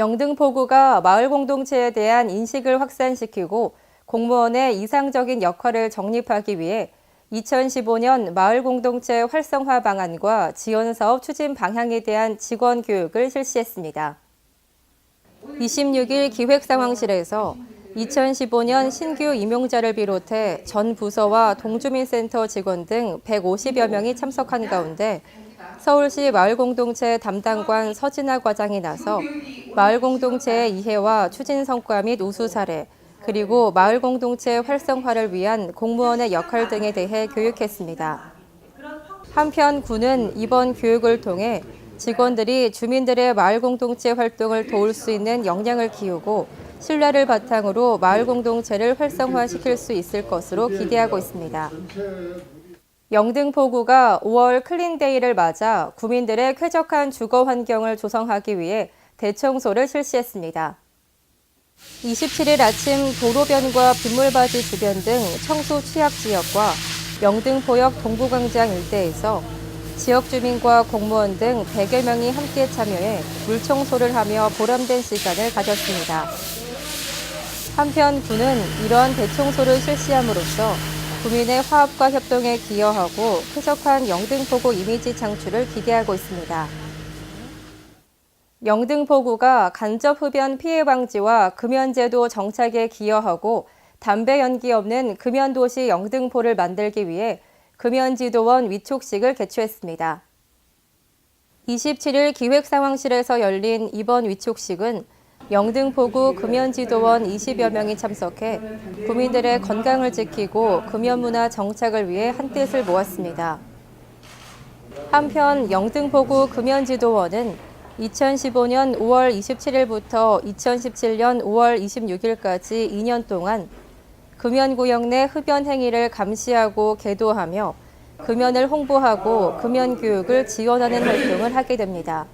영등포구가 마을 공동체에 대한 인식을 확산시키고 공무원의 이상적인 역할을 정립하기 위해 2015년 마을 공동체 활성화 방안과 지원 사업 추진 방향에 대한 직원 교육을 실시했습니다. 26일 기획 상황실에서 2015년 신규 임용자를 비롯해 전 부서와 동주민센터 직원 등 150여 명이 참석한 가운데 서울시 마을공동체 담당관 서진아 과장이 나서 마을 공동체의 이해와 추진 성과 및 우수 사례, 그리고 마을 공동체 활성화를 위한 공무원의 역할 등에 대해 교육했습니다. 한편 군은 이번 교육을 통해 직원들이 주민들의 마을 공동체 활동을 도울 수 있는 역량을 키우고 신뢰를 바탕으로 마을 공동체를 활성화시킬 수 있을 것으로 기대하고 있습니다. 영등포구가 5월 클린데이를 맞아 구민들의 쾌적한 주거 환경을 조성하기 위해 대청소를 실시했습니다. 27일 아침 도로변과 빗물바지 주변 등 청소 취약 지역과 영등포역 동부광장 일대에서 지역 주민과 공무원 등 100여 명이 함께 참여해 물 청소를 하며 보람된 시간을 가졌습니다. 한편 군은 이러한 대청소를 실시함으로써 구민의 화합과 협동에 기여하고 쾌적한 영등포구 이미지 창출을 기대하고 있습니다. 영등포구가 간접 흡연 피해 방지와 금연제도 정착에 기여하고 담배 연기 없는 금연도시 영등포를 만들기 위해 금연지도원 위촉식을 개최했습니다. 27일 기획상황실에서 열린 이번 위촉식은 영등포구 금연지도원 20여 명이 참석해 구민들의 건강을 지키고 금연문화 정착을 위해 한뜻을 모았습니다. 한편 영등포구 금연지도원은 2015년 5월 27일부터 2017년 5월 26일까지 2년 동안 금연구역 내 흡연 행위를 감시하고 계도하며 금연을 홍보하고 금연 교육을 지원하는 활동을 하게 됩니다.